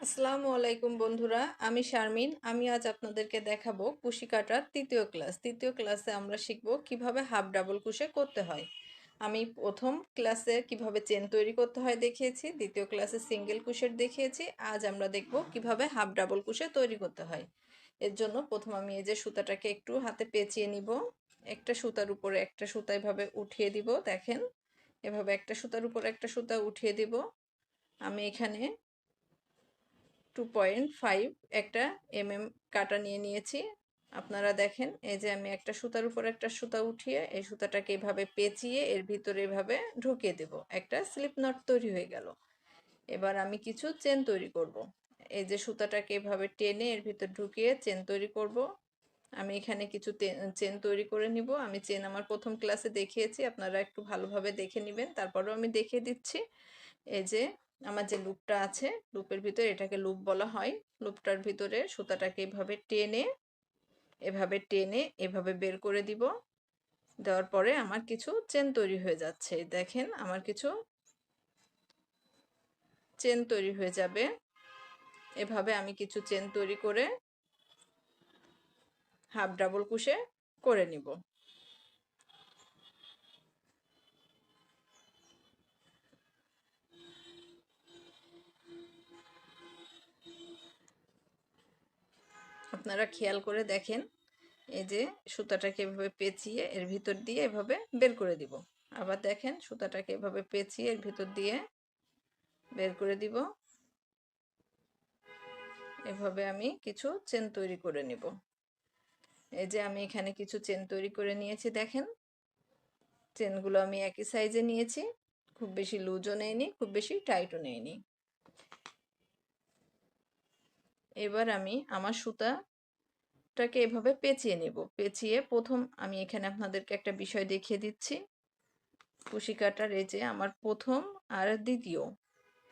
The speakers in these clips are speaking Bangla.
আসসালামু আলাইকুম বন্ধুরা, আমি শারমিন। আমি আজ আপনাদেরকে দেখাবো কুশি কাটার তৃতীয় ক্লাস। তৃতীয় ক্লাসে আমরা শিখব কীভাবে হাফ ডাবল কুশে করতে হয়। আমি প্রথম ক্লাসে কীভাবে চেন তৈরি করতে হয় দেখিয়েছি, দ্বিতীয় ক্লাসে সিঙ্গেল কুশের দেখিয়েছি, আজ আমরা দেখব কীভাবে হাফ ডাবল কুশে তৈরি করতে হয়। এর জন্য প্রথম আমি এই যে সুতাটাকে একটু হাতে পেঁচিয়ে নিব। একটা সুতার উপরে একটা সুতা এভাবে উঠিয়ে দিব, দেখেন। এভাবে একটা সুতার উপরে একটা সুতা উঠিয়ে দিব। আমি এখানে টু পয়েন্ট ফাইভ একটা এম এম কাটা নিয়ে নিয়েছি। আপনারা দেখেন, এই যে আমি একটা সুতার উপর একটা সুতা উঠিয়ে এই সুতাটাকে এভাবে পেঁচিয়ে এর ভিতরে এভাবে ঢুকিয়ে দেব। একটা স্লিপ নট তৈরি হয়ে গেল। এবার আমি কিছু চেন তৈরি করব। এই যে সুতাটাকে এভাবে টেনে এর ভিতর ঢুকিয়ে চেন তৈরি করব। আমি এখানে কিছু চেন তৈরি করে নিব। আমি চেন আমার প্রথম ক্লাসে দেখিয়েছি, আপনারা একটু ভালোভাবে দেখে নেবেন। তারপরেও আমি দেখিয়ে দিচ্ছি। এই যে আমার যে লুপটা আছে, লুপের ভিতরে এটাকে লুপ বলা হয়। লুপটার ভিতরে সুতাটাকে এভাবে টেনে এভাবে টেনে, এভাবে বের করে দিব। দেওয়ার পরে আমার কিছু চেন তৈরি হয়ে যাচ্ছে। দেখেন আমার কিছু চেন তৈরি হয়ে যাবে। এভাবে আমি কিছু চেন তৈরি করে হাফ ডাবল কুশে করে নিব। আপনারা খেয়াল করে দেখেন। এই যে সুতাটাকে এভাবে পেঁচিয়ে এর ভিতর দিয়ে এভাবে বের করে দিব। আবার দেখেন সুতাটাকে এভাবে পেঁচিয়ে এর ভিতর দিয়ে বের করে দিব। এভাবে আমি কিছু চেন তৈরি করে নিব। এই যে আমি এখানে কিছু চেন তৈরি করে নিয়েছি, দেখেন। চেনগুলো আমি একই সাইজে নিয়েছি। খুব বেশি লুজও নেইনি, খুব বেশি টাইটও নেইনি। এবার আমি আমার সুতাটাকে এভাবে পেঁচিয়ে নেব। পেঁচিয়ে প্রথম আমি এখানে আপনাদেরকে একটা বিষয় দেখিয়ে দিচ্ছি। কুশি কাটার এই যে আমার প্রথম আর দ্বিতীয়।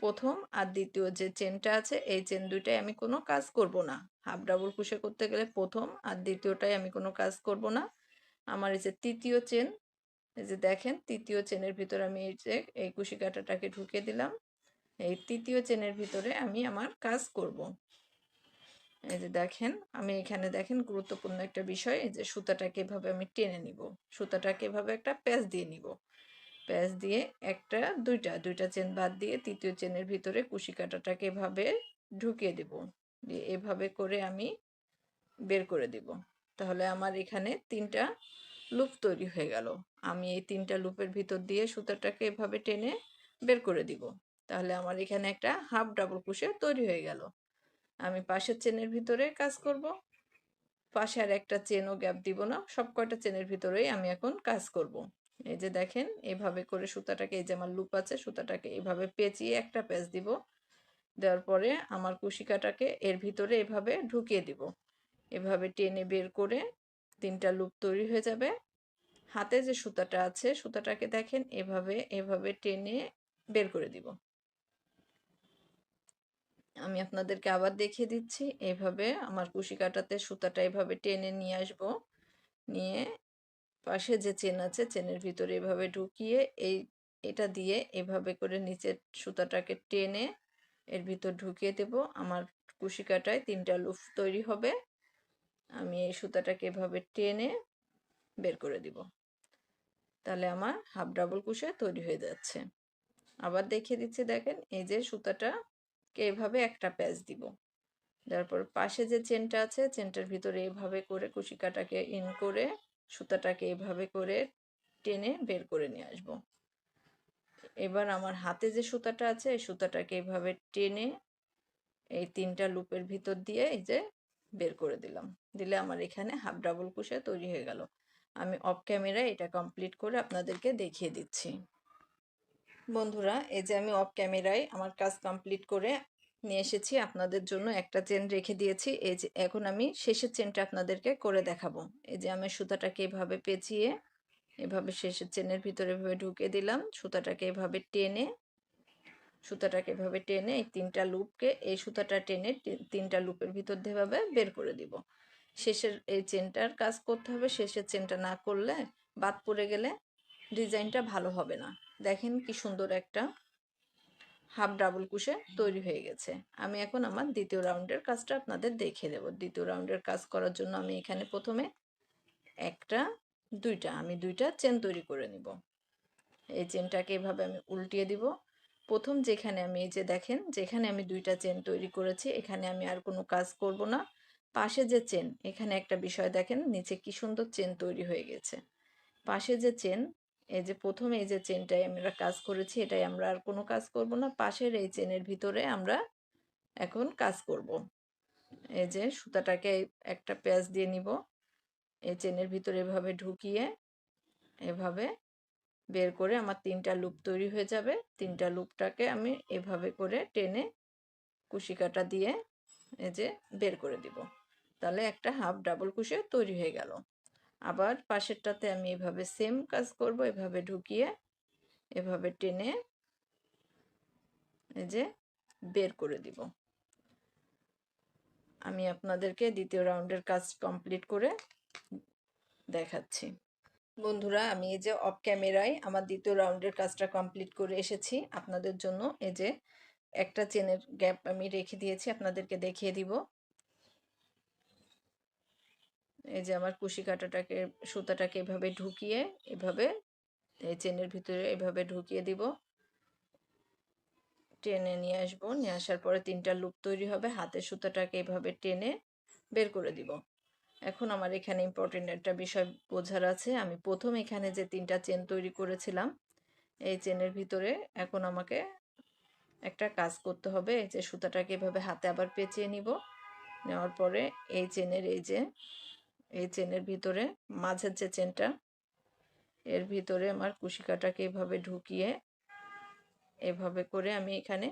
প্রথম আর দ্বিতীয় যে চেনটা আছে, এই চেন দুইটাই আমি কোনো কাজ করব না। হাফ ডাবল কুশে করতে গেলে প্রথম আর দ্বিতীয়টাই আমি কোনো কাজ করব না। আমার এই যে তৃতীয় চেন, এই যে দেখেন তৃতীয় চেনের ভিতরে আমি এই যে, এই কুশি কাটাটাকে ঢুকে দিলাম। এই তৃতীয় চেনের ভিতরে আমি আমার কাজ করব। এই যে দেখেন, আমি এখানে দেখেন গুরুত্বপূর্ণ একটা বিষয়, এই যে সুতাটাকে এভাবে আমি টেনে নিব। সুতাটাকে এভাবে একটা প্যাচ দিয়ে নিব। প্যাচ দিয়ে একটা, দুইটা দুইটা চেন বাদ দিয়ে তৃতীয় চেনের ভিতরে কুশি কাটাটাকে এভাবে ঢুকিয়ে দেব। দিয়ে এভাবে করে আমি বের করে দিব। তাহলে আমার এখানে তিনটা লুপ তৈরি হয়ে গেল। আমি এই তিনটা লুপের ভিতর দিয়ে সুতাটাকে এভাবে টেনে বের করে দিব। তাহলে আমার এখানে একটা হাফ ডাবল কুশে তৈরি হয়ে গেল। আমি পাশের চেনের ভিতরে কাজ করব। পাশে আর একটা চেনও গ্যাপ দিব না, সব কয়টা চেনের ভিতরেই আমি এখন কাজ করব। এই যে দেখেন, এভাবে করে সুতাটাকে, এই যে আমার লুপ আছে, সুতাটাকে এভাবে পেঁচিয়ে একটা পেঁচ দিব। দেওয়ার পরে আমার কুশিকাটাকে এর ভিতরে এভাবে ঢুকিয়ে দিব। এভাবে টেনে বের করে তিনটা লুপ তৈরি হয়ে যাবে। হাতে যে সুতাটা আছে, সুতাটাকে দেখেন, এভাবে এভাবে টেনে বের করে দিব। আমি আপনাদেরকে আবার দেখিয়ে দিচ্ছি। এইভাবে আমার কুশি কাটাতে সুতাটা এভাবে টেনে নিয়ে আসব। নিয়ে পাশে যে চেন আছে, চেনের ভিতরে এভাবে ঢুকিয়ে এই, এটা দিয়ে এভাবে করে নিচের সুতাটাকে টেনে এর ভিতর ঢুকিয়ে দেব। আমার কুশি কাটায় তিনটা লুফ তৈরি হবে। আমি এই সুতাটাকে এভাবে টেনে বের করে দিব। তাহলে আমার হাফ ডাবল কুশে তৈরি হয়ে যাচ্ছে। আবার দেখিয়ে দিচ্ছি দেখেন, এই যে সুতাটা এভাবে একটা প্যাচ দিব। তারপর পাশে যে চেনটা আছে, চেনটার ভিতরে এভাবে করে কুশিকাটাকে ইন করে, সুতাটাকে এভাবে করে টেনে বের করে নিয়ে আসব। এবার আমার হাতে যে সুতাটা আছে, এই সুতাটাকে এভাবে টেনে এই তিনটা লুপের ভিতর দিয়ে এই যে বের করে দিলাম। দিলে আমার এখানে হাফ ডাবল কুশে তৈরি হয়ে গেল। আমি অফ ক্যামেরায় এটা কমপ্লিট করে আপনাদেরকে দেখিয়ে দিচ্ছি। বন্ধুরা, এই যে আমি অফ ক্যামেরায় আমার কাজ কমপ্লিট করে নিয়ে এসেছি। আপনাদের জন্য একটা চেন রেখে দিয়েছি। এই যে এখন আমি শেষের চেনটা আপনাদেরকে করে দেখাবো। এই যে আমি সুতাটাকে এভাবে পেঁচিয়ে, এভাবে শেষের চেনের ভিতরে এভাবে ঢুকে দিলাম। সুতাটাকে এভাবে টেনে, সুতাটাকে এভাবে টেনে এই তিনটা লুপকে এই সুতাটা টেনে তিনটা লুপের ভিতর দিয়ে এভাবে বের করে দিব। শেষের এই চেনটার কাজ করতে হবে। শেষের চেনটা না করলে বাদ পড়ে গেলে ডিজাইনটা ভালো হবে না। দেখেন কি সুন্দর একটা হাফ ডাবল কুশে তৈরি হয়ে গেছে। আমি এখন আমার দ্বিতীয় রাউন্ডের কাজটা আপনাদের দেখে দেবো। দ্বিতীয় রাউন্ডের কাজ করার জন্য আমি এখানে প্রথমে একটা, দুইটা, আমি দুইটা চেন তৈরি করে নিব। এই চেনটাকে এভাবে আমি উল্টিয়ে দিব। প্রথম যেখানে আমি, এই যে দেখেন, যেখানে আমি দুইটা চেন তৈরি করেছি, এখানে আমি আর কোনো কাজ করব না। পাশে যে চেন এখানে একটা বিষয় দেখেন, নিচে কি সুন্দর চেন তৈরি হয়ে গেছে। পাশে যে চেন এই যে প্রথমে এই যে চেনটাই আমরা কাজ করেছি, এটাই আমরা আর কোনো কাজ করব না। পাশের এই চেনের ভিতরে আমরা এখন কাজ করব। এই যে সুতাটাকে একটা পেঁয়াজ দিয়ে নিব। এই চেনের ভিতরে এভাবে ঢুকিয়ে এভাবে বের করে আমার তিনটা লুপ তৈরি হয়ে যাবে। তিনটা লুপটাকে আমি এভাবে করে টেনে কুশি কাটা দিয়ে এই যে বের করে দিব। তাহলে একটা হাফ ডাবল কুশি তৈরি হয়ে গেল। আবার পাশেরটাতে আমি এভাবে সেম কাজ করব, এভাবে ঢুকিয়ে, এভাবে টেনে এই যে বের করে দিব। আমি আপনাদেরকে দ্বিতীয় রাউন্ডের কাজ কমপ্লিট করে দেখাচ্ছি। বন্ধুরা, আমি এই যে অফ ক্যামেরায় আমার দ্বিতীয় রাউন্ডের কাজটা কমপ্লিট করে এসেছি। আপনাদের জন্য এই যে একটা চেনের গ্যাপ আমি রেখে দিয়েছি, আপনাদেরকে দেখিয়ে দিব। এই যে আমার কুশি কাটাটাকে, সুতাটাকে এভাবে ঢুকিয়ে, এভাবে, এই চেনের ভিতরে এভাবে ঢুকিয়ে দিব। টেনে নিয়ে আসব। নিয়ে আসার পরে তিনটা লুপ তৈরি হবে। হাতের সুতাটাকে এভাবে টেনে বের করে দিব। এখন আমার এখানে ইম্পর্টেন্ট একটা বিষয় বোঝার আছে। আমি প্রথম এখানে যে তিনটা চেন তৈরি করেছিলাম, এই চেনের ভিতরে এখন আমাকে একটা কাজ করতে হবে। এই যে সুতাটাকে এভাবে হাতে আবার পেঁচিয়ে নিব। নেওয়ার পরে এই চেনের এই যে এই চেনের ভিতরে, মাঝের যে চেনটা, এর ভিতরে আমার কুশিকাটাকে এভাবে ঢুকিয়ে, এভাবে করে আমি এখানে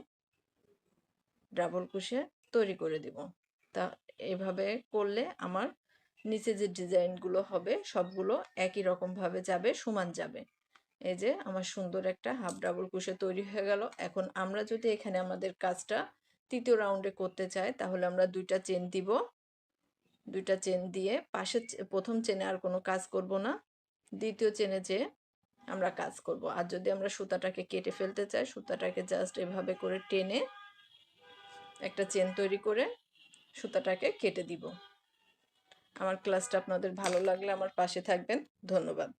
ডাবল কুশে তৈরি করে দিব। তা এভাবে করলে আমার নিচে যে ডিজাইনগুলো হবে, সবগুলো একই রকমভাবে যাবে, সমান যাবে। এই যে আমার সুন্দর একটা হাফ ডাবল কুশে তৈরি হয়ে গেল। এখন আমরা যদি এখানে আমাদের কাজটা তৃতীয় রাউন্ডে করতে চাই, তাহলে আমরা দুইটা চেন দিব। দুইটা চেন দিয়ে পাশে প্রথম চেনে আর কোনো কাজ করব না। দ্বিতীয় চেনে যে আমরা কাজ করব। আর যদি আমরা সুতাটাকে কেটে ফেলতে চাই, সুতাটাকে জাস্ট এভাবে করে টেনে একটা চেন তৈরি করে সুতাটাকে কেটে দিব। আমার ক্লাসটা আপনাদের ভালো লাগলে আমার পাশে থাকবেন। ধন্যবাদ।